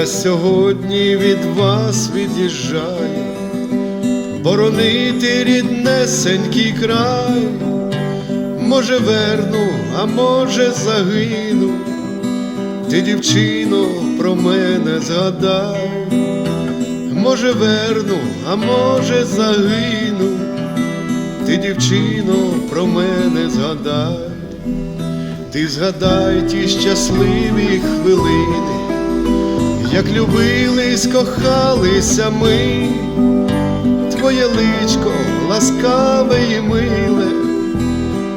Я сьогодні від вас від'їжджаю, боронити ріднесенький край, може верну, а може загину, ти, дівчино, про мене згадай, може верну, а може загину, ти, дівчино, про мене згадай, ти згадай ті щасливі хвилини як любились, кохалися ми, твоє личко ласкаве і миле,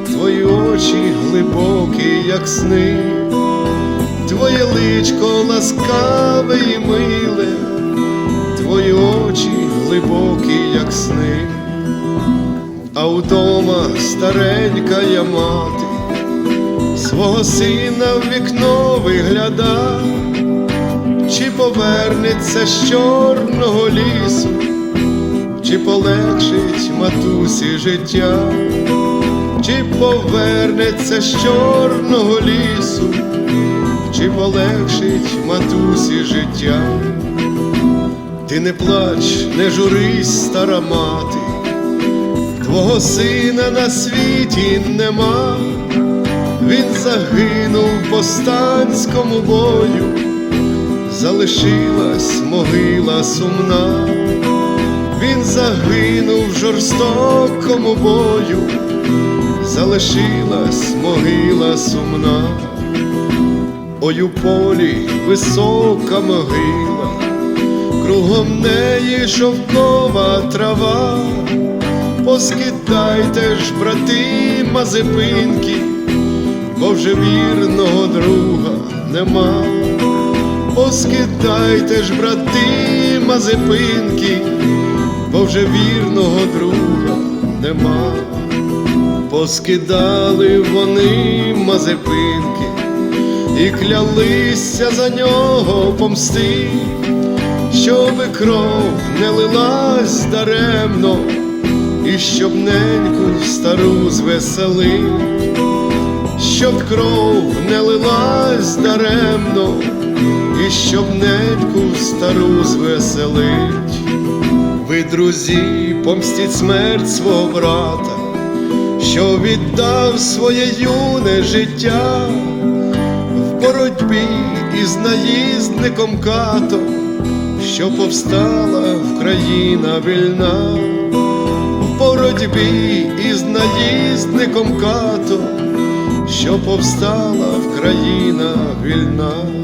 твої очі глибокі, як сни, твоє личко ласкаве і миле, твої очі глибокі, як сни, а вдома старенька я мати, свого сина в вікно виглядає чи повернеться з чорного лісу, чи полегшить матусі життя, чи повернеться з чорного лісу, чи полегшить матусі життя, ти не плач, не журись, стара мати, твого сина на світі нема, він загинув в повстанському бою залишилась могила сумна, він загинув в жорстокому бою, залишилась могила сумна, ой у полі висока могила, кругом неї шовкова трава, поскидайте ж, брати, мазепинки, бо вже вірного друга нема поскидайте ж, брати, мазепинки, бо вже вірного друга нема. Поскидали вони мазепинки і клялися за нього помсти, щоби кров не лилась даремно, і щоб неньку стару звеселив, щоб кров не лилась даремно щоб неньку стару звеселить. Ви, друзі, помстіть смерть свого брата, що віддав своє юне життя в боротьбі із наїздником катом, що повстала Вкраїна вільна, в боротьбі із наїздником катом, що повстала Вкраїна вільна.